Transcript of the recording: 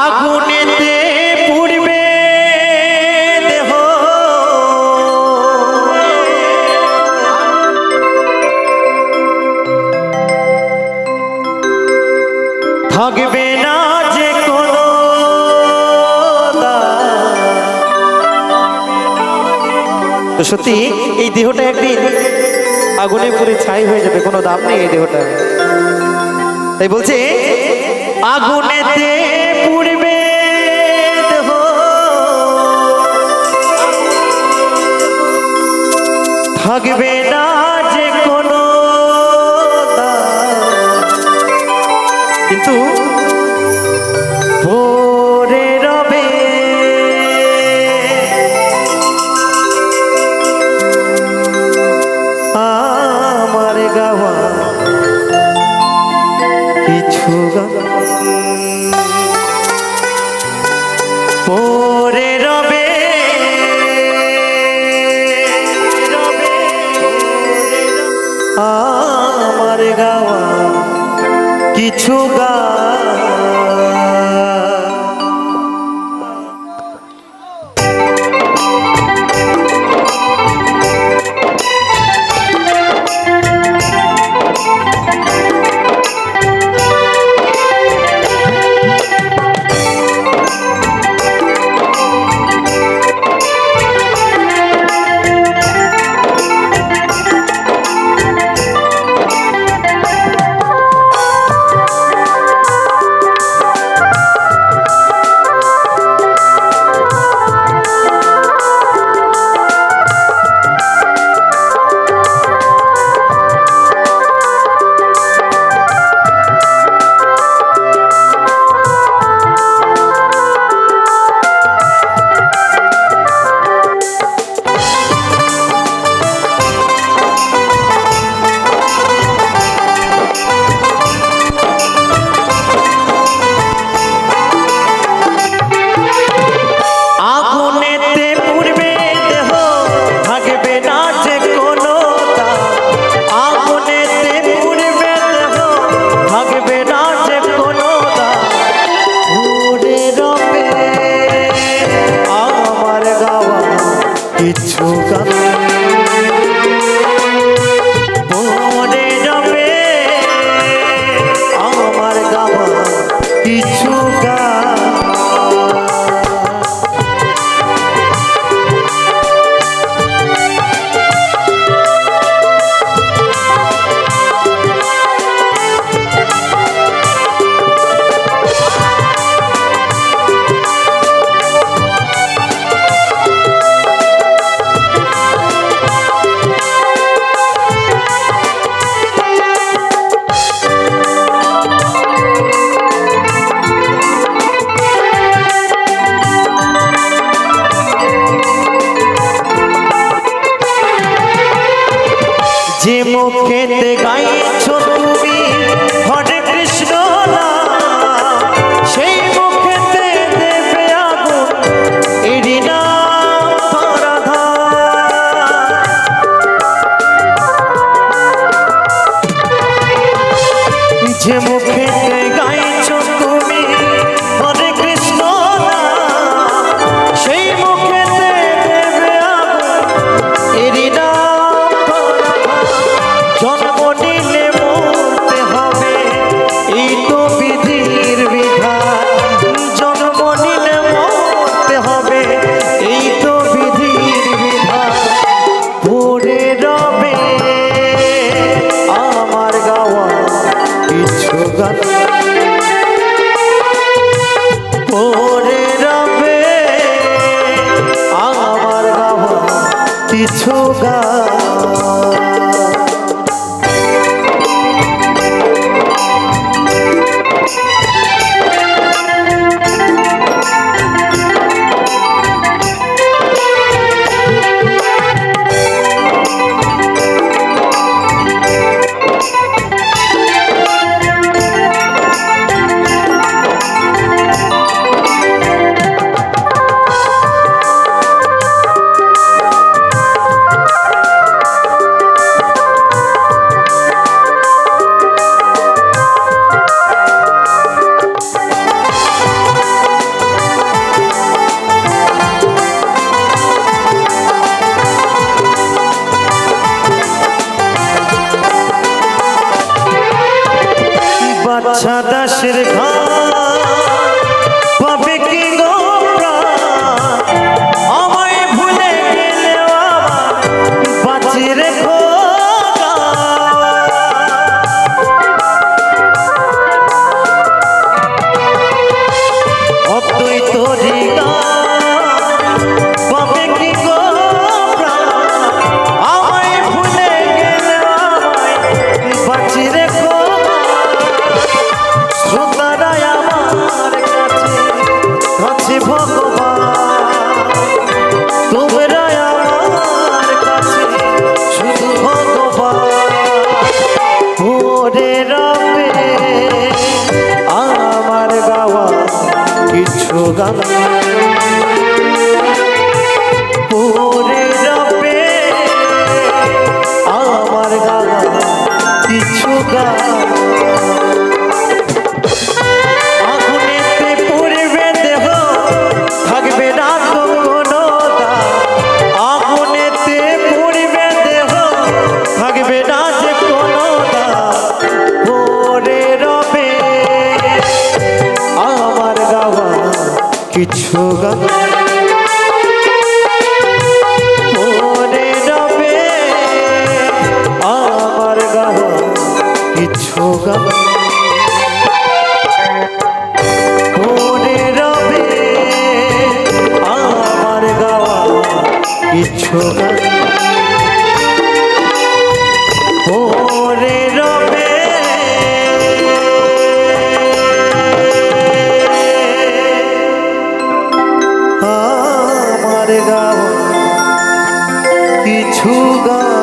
আগুনেতে পুড়বে দেহ। থাকবে না যে কোনো সত্যি, এই দেহটা একদিন আগুনে পুড়ে ছাই হয়ে যাবে, কোনো দাম নেই এই দেহটা তাই বলছে, আগুনেতে থাকবে না যে কোনো কিন্তু আমার গাওয়া কিছু গান কিছু যে মুখেতে গাইছো তুমি। কিছু গা বাচ্চা দাসের ঘর। gonna be কিছু গান মনে নামে আমার গাওয়া কিছু গান মনে নামে আমার গাওয়া কিছু গান ছুগা